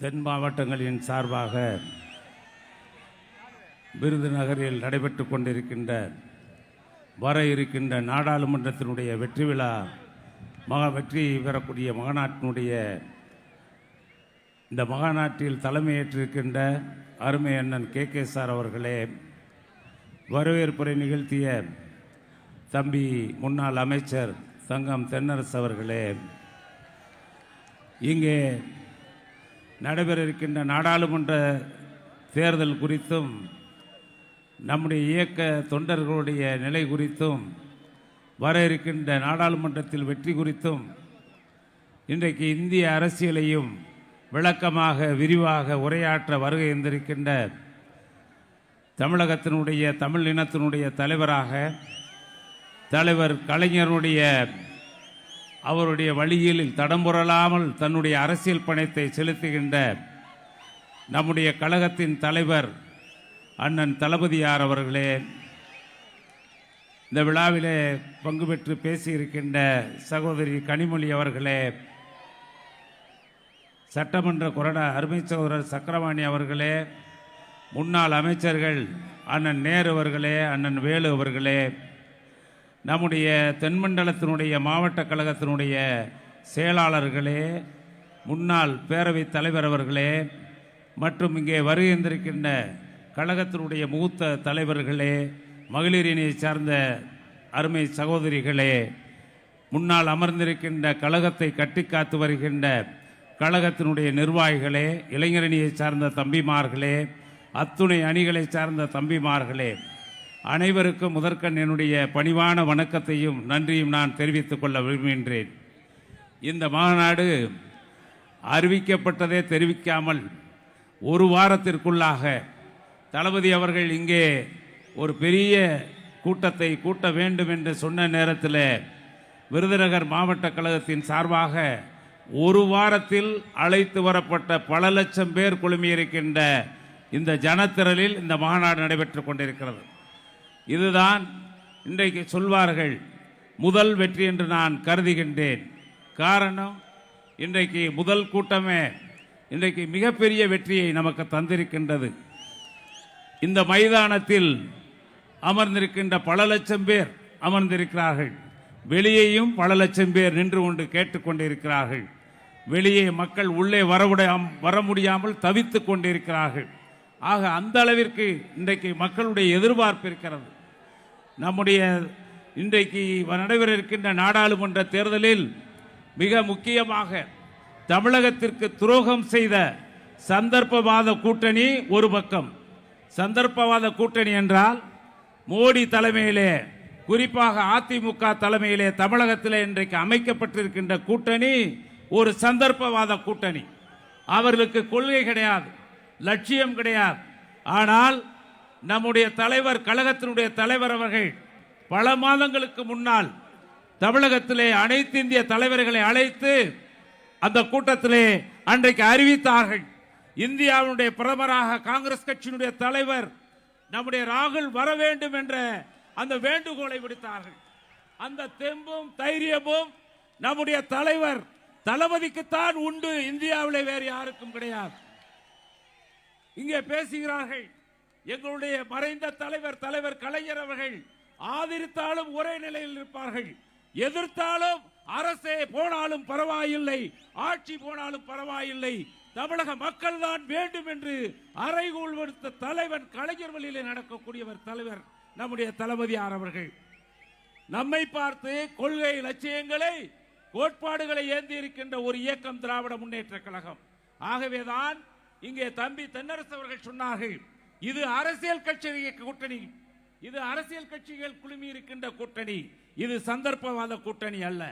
தென் மாவட்டங்களின் சார்பாக விருதுநகரில் நடைபெற்று கொண்டிருக்கின்ற வர இருக்கின்ற நாடாளுமன்றத்தினுடைய வெற்றி விழா மகா வெற்றி பெறக்கூடிய மகாநாட்டினுடைய இந்த மகாநாட்டில் தலைமையேற்றிருக்கின்ற அருமை அண்ணன் கே கே சார் அவர்களே வரவேற்புரை நிகழ்த்திய தம்பி முன்னாள் அமைச்சர் தங்கம் தென்னரசு அவர்களே இங்கே நடைபெற இருக்கின்ற நாடாளுமன்ற தேர்தல் குறித்தும் நம்முடைய இயக்க தொண்டர்களுடைய நிலை குறித்தும் வர இருக்கின்ற நாடாளுமன்றத்தில் வெற்றி குறித்தும் இன்றைக்கு இந்திய அரசியலையும் விளக்கமாக விரிவாக உரையாற்ற வருகை இருந்திருக்கின்ற தமிழகத்தினுடைய தமிழ் இனத்தினுடைய தலைவராக தலைவர் கலைஞருடைய அவருடைய வழியில் தடம்புரலாமல் தன்னுடைய அரசியல் பணத்தை செலுத்துகின்ற நம்முடைய கழகத்தின் தலைவர் அண்ணன் தளபதியார் அவர்களே இந்த விழாவிலே பங்கு பெற்று பேசியிருக்கின்ற சகோதரி கனிமொழி அவர்களே சட்டமன்ற கொறடா அருமை சகோதரர் சக்கரவாணி அவர்களே முன்னாள் அமைச்சர்கள் அண்ணன் நேரு அவர்களே அண்ணன் வேலு அவர்களே நம்முடைய தென்மண்டலத்தினுடைய மாவட்ட கழகத்தினுடைய செயலாளர்களே முன்னாள் பேரவைத் தலைவர் அவர்களே மற்றும் இங்கே வருகின்றிருக்கின்ற கழகத்தினுடைய மூத்த தலைவர்களே மகளிரினை சார்ந்த அருமை சகோதரிகளே முன்னால் அமர்ந்திருக்கின்ற கழகத்தை கட்டி காத்து வருகின்ற கழகத்தினுடைய நிர்வாகிகளே இளைஞரணியை சார்ந்த தம்பிமார்களே அத்துணை அணிகளை சார்ந்த தம்பிமார்களே அனைவருக்கும் முதற்கண் என்னுடைய பணிவான வணக்கத்தையும் நன்றியும் நான் தெரிவித்துக் கொள்ள விரும்புகின்றேன். இந்த மாநாடு அறிவிக்கப்பட்டதே தெரிவிக்காமல் ஒரு வாரத்திற்குள்ளாக தளபதி அவர்கள் இங்கே ஒரு பெரிய கூட்டத்தை கூட்ட வேண்டும் என்று சொன்ன நேரத்தில் விருதுநகர் மாவட்ட கழகத்தின் சார்பாக ஒரு வாரத்தில் அழைத்து வரப்பட்ட பல லட்சம் பேர் குழுமியிருக்கின்ற இந்த ஜனத்திரளில் இந்த மாநாடு நடைபெற்று கொண்டிருக்கிறது. இதுதான் இன்றைக்கு சொல்வார்கள் முதல் வெற்றி என்று நான் கருதுகின்றேன். காரணம் இன்றைக்கு முதல் கூட்டமே இன்றைக்கு மிகப்பெரிய வெற்றியை நமக்கு தந்திருக்கின்றது. இந்த மைதானத்தில் அமர்ந்திருக்கின்ற பல லட்சம் பேர் அமர்ந்திருக்கிறார்கள். வெளியேயும் பல லட்சம் பேர் நின்று கொண்டு கேட்டுக்கொண்டிருக்கிறார்கள் வெளியே மக்கள் உள்ளே வரவுடைய வர முடியாமல் தவித்துக் கொண்டிருக்கிறார்கள். ஆக அந்த அளவிற்கு இன்றைக்கு மக்களுடைய எதிர்பார்ப்பு இருக்கிறது. நம்முடைய இன்றைக்கு நடைபெற இருக்கின்ற நாடாளுமன்ற தேர்தலில் மிக முக்கியமாக தமிழகத்திற்கு துரோகம் செய்த சந்தர்ப்பவாத கூட்டணி ஒரு பக்கம். சந்தர்ப்பவாத கூட்டணி என்றால் மோடி தலைமையிலே குறிப்பாக அதிமுக தலைமையிலே தமிழகத்திலே இன்றைக்கு அமைக்கப்பட்டிருக்கின்ற கூட்டணி ஒரு சந்தர்ப்பவாத கூட்டணி. அவர்களுக்கு கொள்கை கிடையாது லட்சியம் கிடையாது. ஆனால் நம்முடைய தலைவர் கழகத்தினுடைய தலைவர் அவர்கள் பல மாதங்களுக்கு முன்னால் தமிழகத்திலே அனைத்து இந்திய தலைவர்களை அழைத்து அந்த கூட்டத்திலே அன்றைக்கு அறிவித்தார்கள். இந்தியாவினுடைய பிரதமராக காங்கிரஸ் கட்சியினுடைய தலைவர் நம்முடைய ராகுல் வர வேண்டும் என்ற அந்த வேண்டுகோளை விடுத்தார்கள். அந்த தெம்பும் தைரியமும் நம்முடைய தலைவர் தளபதிக்குத்தான் உண்டு. இந்தியாவிலே வேறு யாருக்கும் கிடையாது. இங்கே பேசுகிறார்கள். எங்களுடைய மறைந்த தலைவர் தலைவர் கலைஞர் அவர்கள் ஆதரித்தாலும் ஒரே நிலையில் இருப்பார்கள். எதிர்த்தாலும் அரசே போனாலும் பரவாயில்லை ஆட்சி போனாலும் பரவாயில்லை. தமிழக மக்கள் தான் வேண்டும் என்று அறைகூல் விடுத்த தலைவன் கலைஞர் வழியிலே நடக்கக்கூடியவர் தலைவர் நம்முடைய தளபதியார் அவர்கள். நம்மை பார்த்து கொள்கை லட்சியங்களை கோட்பாடுகளை ஏந்தி இருக்கின்ற ஒரு இயக்கம் திராவிட முன்னேற்ற கழகம். ஆகவேதான் இங்கே தம்பி தென்னரசு அவர்கள் சொன்னார்கள் இது அரசியல் கட்சி கூட்டணி. இது அரசியல் கட்சிகள் குழுமி இருக்கின்ற கூட்டணி. இது சந்தர்ப்பவாத கூட்டணி அல்ல.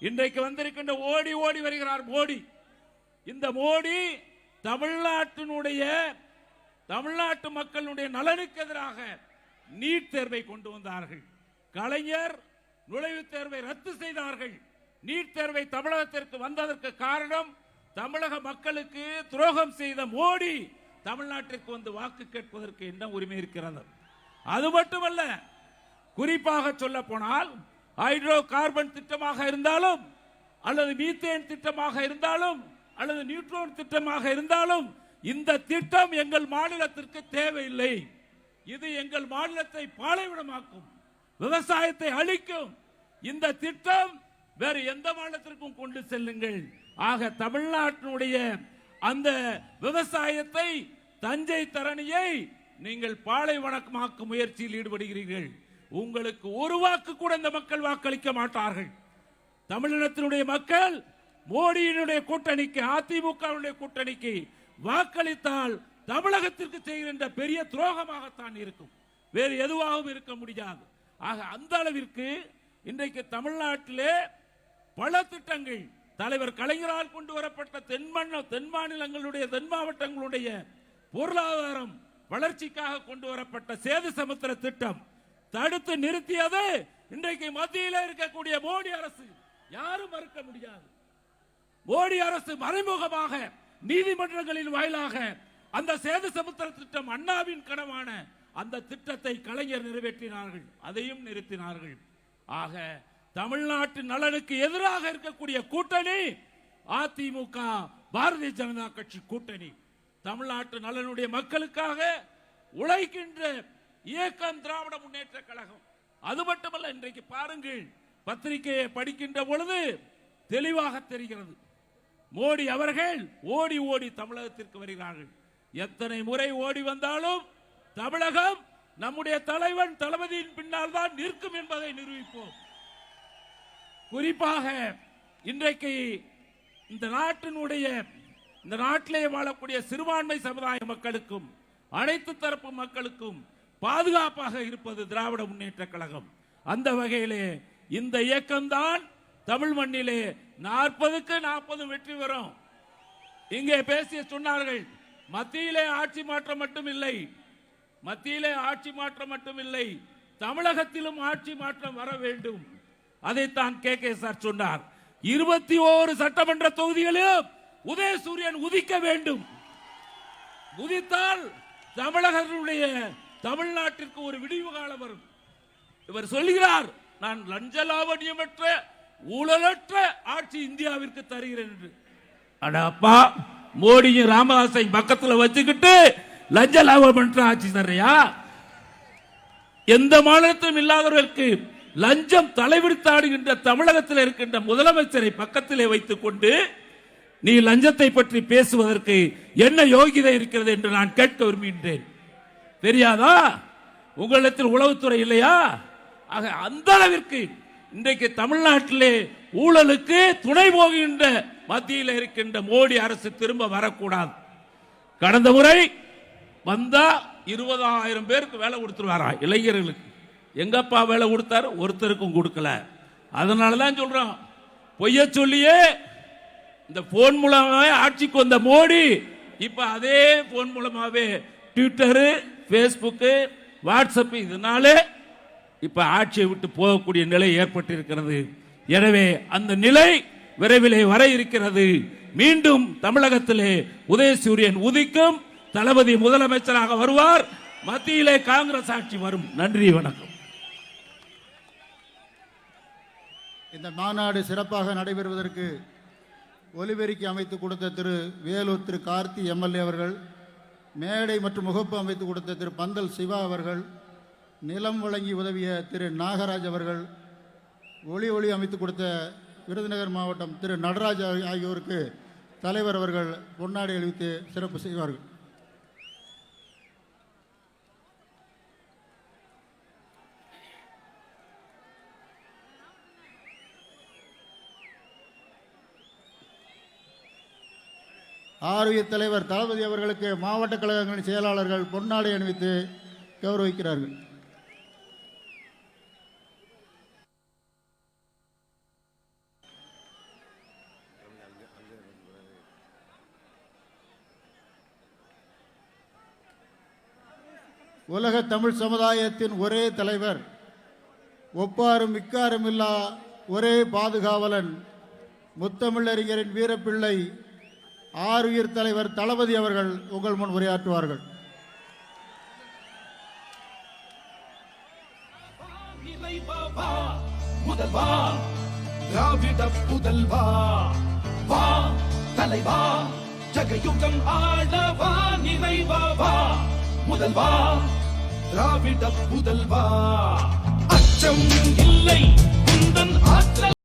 இன்றைக்கு வந்திருக்கின்ற ஓடி ஓடி வருகிறார் மோடி. இந்த மோடி தமிழ்நாட்டினுடைய தமிழ்நாட்டு மக்களுடைய நலனுக்கு எதிராக நீட் தேர்வை கொண்டு வந்தார்கள். கலைஞர் நுழைவுத் தேர்வை ரத்து செய்தார்கள். நீட் தேர்வை தமிழகத்திற்கு வந்ததற்கு காரணம் தமிழக மக்களுக்கு துரோகம் செய்த மோடி. தமிழ்நாட்டிற்கு வந்து வாக்கு கேட்பதற்கு என்ன உரிமை இருக்கிறது? அது மட்டுமல்ல குறிப்பாக சொல்ல போனால் ஹைட்ரோ கார்பன் திட்டமாக இருந்தாலும் அல்லது மீத்தேன் திட்டமாக இருந்தாலும் அல்லது நியூட்ரோன் திட்டமாக இருந்தாலும் இந்த திட்டம் எங்கள் மாநிலத்திற்கு தேவையில்லை. இது எங்கள் மாநிலத்தை பாலைவிடமாக்கும் விவசாயத்தை அழிக்கும். இந்த திட்டம் வேறு எந்த மாநிலத்திற்கும் கொண்டு செல்லுங்கள். ஆக தமிழ்நாட்டினுடைய அந்த விவசாயத்தை தஞ்சை தரணியை நீங்கள் பாலைவனமாக்கும் முயற்சியில் ஈடுபடுகிறீர்கள். உங்களுக்கு ஒரு வாக்கு கூட இந்த மக்கள் வாக்களிக்க மாட்டார்கள். தமிழினத்தினுடைய மக்கள் மோடியினுடைய கூட்டணிக்கு அதிமுகவுடைய கூட்டணிக்கு வாக்களித்தால் தமிழகத்திற்கு செய்கின்ற பெரிய துரோகமாகத்தான் இருக்கும். வேறு எதுவாகவும் இருக்க முடியாது. ஆக அந்த அளவிற்கு இன்றைக்கு தமிழ்நாட்டிலே பல திட்டங்கள் தலைவர் கலைஞரால் கொண்டு வரப்பட்ட தென்மண்ண தென் மாநிலங்களுடைய தென் மாவட்டங்களுடைய பொருளாதாரம் வளர்ச்சிக்காக கொண்டு வரப்பட்ட சேது சமுத்திர திட்டம் தடுத்து நிறுத்தியது இன்றைக்கு மத்தியில இருக்கக்கூடிய மோடி அரசு. யாரும் மறுக்க முடியாது. மோடி அரசு மறைமுகமாக நீதிமன்றங்களின் வாயிலாக அந்த சேது சமுத்திர திட்டம் அண்ணாவின் கனவான அந்த திட்டத்தை கலைஞர் நிறைவேற்றினார்கள். அதையும் நிறுத்தினார்கள். ஆக தமிழ்நாட்டு நலனுக்கு எதிராக இருக்கக்கூடிய கூட்டணி அதிமுக பாரதிய ஜனதா கட்சி கூட்டணி. தமிழ்நாட்டு நலனுடைய மக்களுக்காக உழைக்கின்ற இயக்கம் திராவிட முன்னேற்ற கழகம். அது மட்டுமல்ல இன்றைக்கு பாருங்கள் பத்திரிகையை படிக்கின்ற பொழுது தெளிவாக தெரிகிறது. மோடி அவர்கள் ஓடி ஓடி தமிழகத்திற்கு வருகிறார்கள். எத்தனை முறை ஓடி வந்தாலும் தமிழகம் நம்முடைய தலைவன் தளபதியின் பின்னால் தான் நிற்கும் என்பதை நிரூபிப்போம். குறிப்பாக இன்றைக்கு இந்த நாட்டினுடைய இந்த நாட்டிலே வாழக்கூடிய சிறுபான்மை சமுதாய மக்களுக்கும் அனைத்து தரப்பு மக்களுக்கும் பாதுகாப்பாக இருப்பது திராவிட முன்னேற்ற கழகம். அந்த வகையிலே இந்த இயக்கம்தான் தமிழ் மண்ணிலே நாற்பதுக்கு நாற்பது வெற்றி பெறும். இங்கே பேசிய சொன்னார்கள் மத்தியிலே ஆட்சி மாற்றம் மட்டும் இல்லை மத்தியிலே ஆட்சி மாற்றம் மட்டும் இல்லை தமிழகத்திலும் ஆட்சி மாற்றம் வர வேண்டும். அதைத்தான் கே கே சார் சொன்னார். இருபத்தி ஓரு சட்டமன்ற தொகுதிகளிலும் உதய சூரியன் உதிக்க வேண்டும். உதித்தால் தமிழகர்களுடைய தமிழ்நாட்டிற்கு ஒரு விடிவு காலம் வரும். இவர் சொல்கிறார் நான் லஞ்ச லாவணியமற்ற ஊழலற்ற ஆட்சி இந்தியாவிற்கு தருகிறேன் என்று. அட அப்பா மோடியும் ராமதாசை பக்கத்தில் வச்சுக்கிட்டு லஞ்ச லாபமற்ற ஆட்சி தர்றியா? எந்த மாநிலத்திலும் இல்லாதவர்களுக்கு லஞ்சம் தலைவிரித்தாடுகின்ற தமிழகத்தில் இருக்கின்ற முதலமைச்சரை பக்கத்திலே வைத்துக் கொண்டு நீ லஞ்சத்தை பற்றி பேசுவதற்கு என்ன யோகிதை இருக்கிறது என்று நான் கேட்க விரும்புகின்றேன். தெரியாதா? உங்களிடத்தில் உளவுத்துறை இல்லையா? ஆக அந்த அளவிற்கு இன்றைக்கு தமிழ்நாட்டிலே ஊழலுக்கு துணை போகின்ற மத்தியில் இருக்கின்ற மோடி அரசு திரும்ப வரக்கூடாது. கடந்த முறை வந்தா இருபதாயிரம் பேருக்கு வேலை கொடுத்துருவாரா இளைஞர்களுக்கு? எங்கப்பா வேலை கொடுத்தாரு? ஒருத்தருக்கும் கொடுக்கல. அதனால தான் சொல்றோம். பொய்ய சொல்லியே இந்த போன் மூலமாகவே ஆட்சிக்கு வந்த மோடி இப்போ அதே போன் மூலமாகவே ட்விட்டரு ஃபேஸ்புக்கு வாட்ஸ்அப் இதனாலே இப்போ ஆட்சியை விட்டு போகக்கூடிய நிலை ஏற்பட்டிருக்கிறது. எனவே அந்த நிலை விரைவிலே வர இருக்கிறது. மீண்டும் தமிழகத்திலே உதயசூரியன் உதிக்கும். தளபதி முதலமைச்சராக வருவார். மத்தியிலே காங்கிரஸ் ஆட்சி வரும். நன்றி வணக்கம். இந்த மாநாடு சிறப்பாக நடைபெறுவதற்கு ஒலிபெருக்கி அமைத்து கொடுத்த திரு வேலூர் திரு கார்த்தி எம்எல்ஏ அவர்கள் மேடை மற்றும் முகப்பு அமைத்து கொடுத்த திரு பந்தல் சிவா அவர்கள் நிலம் வழங்கி உதவிய திரு நாகராஜ் அவர்கள் ஒளி ஒளி அமைத்து கொடுத்த விருதுநகர் மாவட்டம் திரு நடராஜ் ஆகியோருக்கு தலைவர் அவர்கள் பொன்னாடை அளித்து சிறப்பு செய்வார்கள். ஆர்வியர் தலைவர் தளபதி அவர்களுக்கு மாவட்ட கழகங்களின் செயலாளர்கள் பொன்னாடை அணிவித்து கௌரவிக்கிறார்கள். உலக தமிழ் சமுதாயத்தின் ஒரே தலைவர் ஒப்பாரும் மிக்காரும் இல்லா ஒரே பாதுகாவலன் முத்தமிழறிஞரின் வீரப்பிள்ளை ஆறுயிர் தலைவர் தளபதி அவர்கள் உங்கள் முன் உரையாற்றுவார்கள். முதல்வா திராவிட புதல்வா. வா தலைவா ஜகயுகம் முதல்வா திராவிட புதல்வா. அச்சம் இல்லை குந்தன் ஆற்றல்